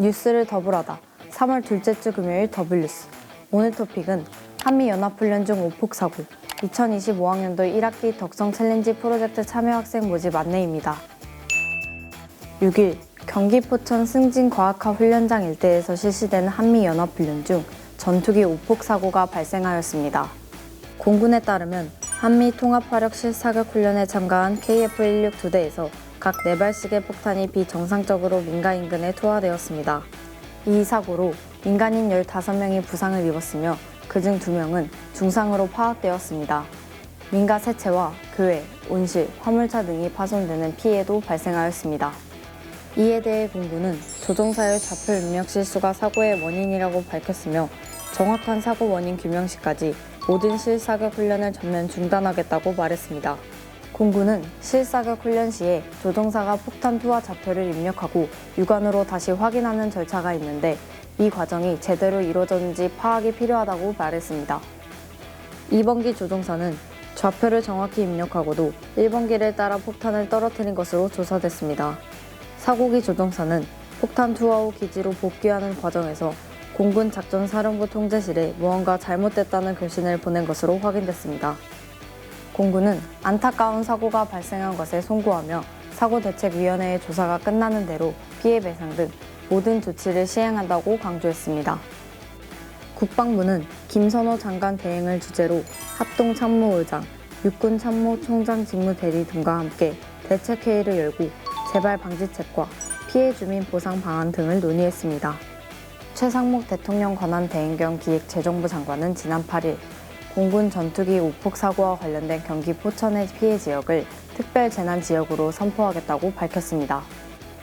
뉴스를 더불어다 3월 둘째 주 금요일 더블뉴스 오늘 토픽은 한미연합훈련 중 오폭 사고 2025학년도 1학기 덕성 챌린지 프로젝트 참여 학생 모집 안내입니다. 6일 경기 포천 승진과학화 훈련장 일대에서 실시된 한미연합훈련 중 전투기 오폭 사고가 발생하였습니다. 공군에 따르면 한미 통합화력 실사격 훈련에 참가한 KF-16 두 대에서 각 4발씩의 폭탄이 비정상적으로 민가 인근에 투하되었습니다. 이 사고로 민간인 15명이 부상을 입었으며 그중 2명은 중상으로 파악되었습니다. 민가 세체와 교회, 온실, 화물차 등이 파손되는 피해도 발생하였습니다. 이에 대해 공군은 조종사의 좌표 입력 실수가 사고의 원인이라고 밝혔으며 정확한 사고 원인 규명 시까지 모든 실사격 훈련을 전면 중단하겠다고 말했습니다. 공군은 실사격 훈련 시에 조종사가 폭탄 투하 좌표를 입력하고 육안으로 다시 확인하는 절차가 있는데 이 과정이 제대로 이루어졌는지 파악이 필요하다고 말했습니다. 2번기 조종사는 좌표를 정확히 입력하고도 1번기를 따라 폭탄을 떨어뜨린 것으로 조사됐습니다. 사고기 조종사는 폭탄 투하 후 기지로 복귀하는 과정에서 공군 작전사령부 통제실에 무언가 잘못됐다는 글신을 보낸 것으로 확인됐습니다. 공군은 안타까운 사고가 발생한 것에 송구하며 사고대책위원회의 조사가 끝나는 대로 피해 배상 등 모든 조치를 시행한다고 강조했습니다. 국방부는 김선호 장관 대행을 주재로 합동 참모의장, 육군 참모총장 직무대리 등과 함께 대책회의를 열고 재발 방지책과 피해 주민 보상 방안 등을 논의했습니다. 최상목 대통령 권한 대행경 기획재정부 장관은 지난 8일 공군 전투기 오폭 사고와 관련된 경기 포천의 피해 지역을 특별 재난 지역으로 선포하겠다고 밝혔습니다.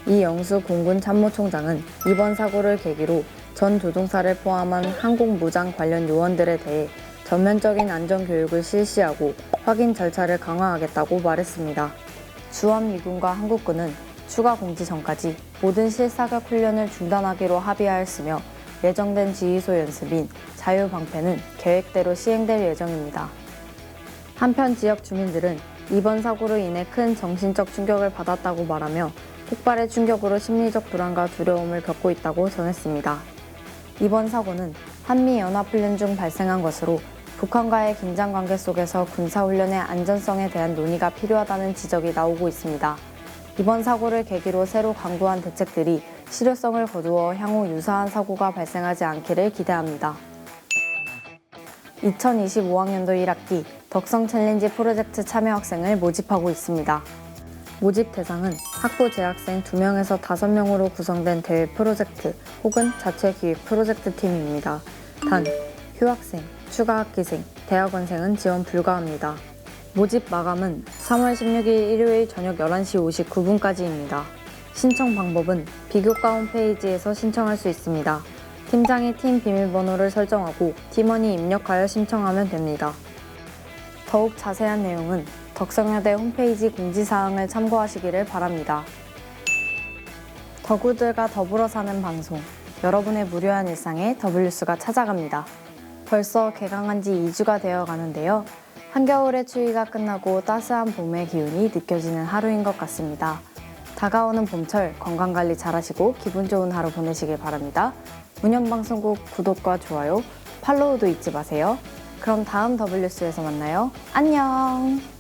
이영수 공군 참모총장은 이번 사고를 계기로 전 조종사를 포함한 항공무장 관련 요원들에 대해 전면적인 안전 교육을 실시하고 확인 절차를 강화하겠다고 말했습니다. 주한미군과 한국군은 추가 공지 전까지 모든 실사격 훈련을 중단하기로 합의하였으며 예정된 지휘소 연습인 자유방패는 계획대로 시행될 예정입니다. 한편 지역 주민들은 이번 사고로 인해 큰 정신적 충격을 받았다고 말하며 폭발의 충격으로 심리적 불안과 두려움을 겪고 있다고 전했습니다. 이번 사고는 한미연합훈련 중 발생한 것으로 북한과의 긴장 관계 속에서 군사훈련의 안전성에 대한 논의가 필요하다는 지적이 나오고 있습니다. 이번 사고를 계기로 새로 강구한 대책들이 실효성을 거두어 향후 유사한 사고가 발생하지 않기를 기대합니다. 2025학년도 1학기 덕성 챌린지 프로젝트 참여 학생을 모집하고 있습니다. 모집 대상은 학부 재학생 2명에서 5명으로 구성된 대외 프로젝트 혹은 자체 기획 프로젝트 팀입니다. 단, 휴학생, 추가 학기생, 대학원생은 지원 불가합니다. 모집 마감은 3월 16일 일요일 저녁 11시 59분까지입니다. 신청 방법은 비교과 홈페이지에서 신청할 수 있습니다. 팀장이 팀 비밀번호를 설정하고 팀원이 입력하여 신청하면 됩니다. 더욱 자세한 내용은 덕성여대 홈페이지 공지사항을 참고하시기를 바랍니다. 더구들과 더불어 사는 방송, 여러분의 무료한 일상에 더블뉴스가 찾아갑니다. 벌써 개강한 지 2주가 되어 가는데요. 한겨울의 추위가 끝나고 따스한 봄의 기운이 느껴지는 하루인 것 같습니다. 다가오는 봄철 건강관리 잘하시고 기분 좋은 하루 보내시길 바랍니다. 문현방송국 구독과 좋아요, 팔로우도 잊지 마세요. 그럼 다음 더블뉴스에서 만나요. 안녕!